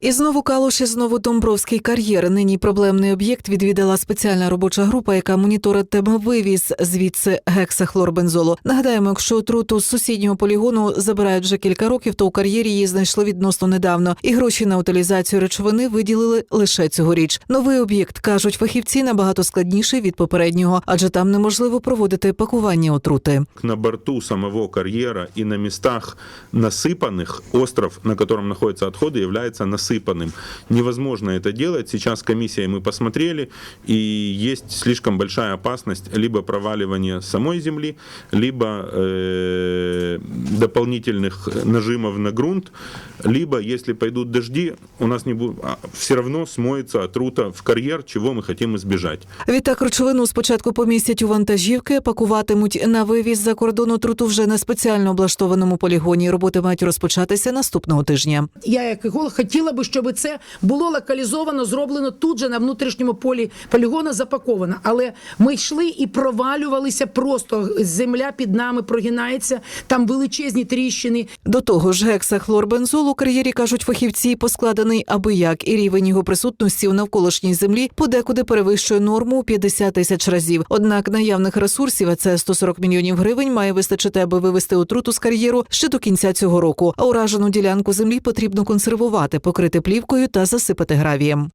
І знову Калуш, і знову Домбровський кар'єр. Нині проблемний об'єкт відвідала спеціальна робоча група, яка моніторить темовивіз звідси гексахлорбензолу. Нагадаємо, якщо отруту з сусіднього полігону забирають вже кілька років, то у кар'єрі її знайшли відносно недавно. І гроші на утилізацію речовини виділили лише цьогоріч. Новий об'єкт кажуть фахівці набагато складніший від попереднього, адже там неможливо проводити пакування отрути. на борту самого карьера и на местах насыпанных остров, на котором находятся отходы, является насыпанным. Невозможно это делать. Сейчас комиссией мы посмотрели, и есть слишком большая опасность либо проваливания самой земли, либо э, дополнительных нажимов на грунт, либо, если пойдут дожди, у нас не будет, все равно смоется отрута в карьер, чего мы хотим избежать. Відтак речовину спочатку помістять у вантажівки, пакуватимуть на вивіз за кордон отруту вже на спеціально облаштованому полігоні. Роботи мають розпочатися наступного тижня. Я як еколог хотіла би, щоб це було локалізовано, зроблено тут же на внутрішньому полі полігона запаковано. Але ми йшли і провалювалися просто. Земля під нами прогинається, там величезні тріщини. До того ж, гексахлорбензол у кар'єрі кажуть фахівці, поскладений аби як, і рівень його присутності у навколишній землі подекуди перевищує норму у 50 тисяч разів. Однак наявних ресурсів, а це 140 мільйонів гривень, має вистачити, аби вивести отруту з кар'єру ще до кінця цього року. А уражену ділянку землі потрібно консервувати, покрити плівкою та засипати гравієм.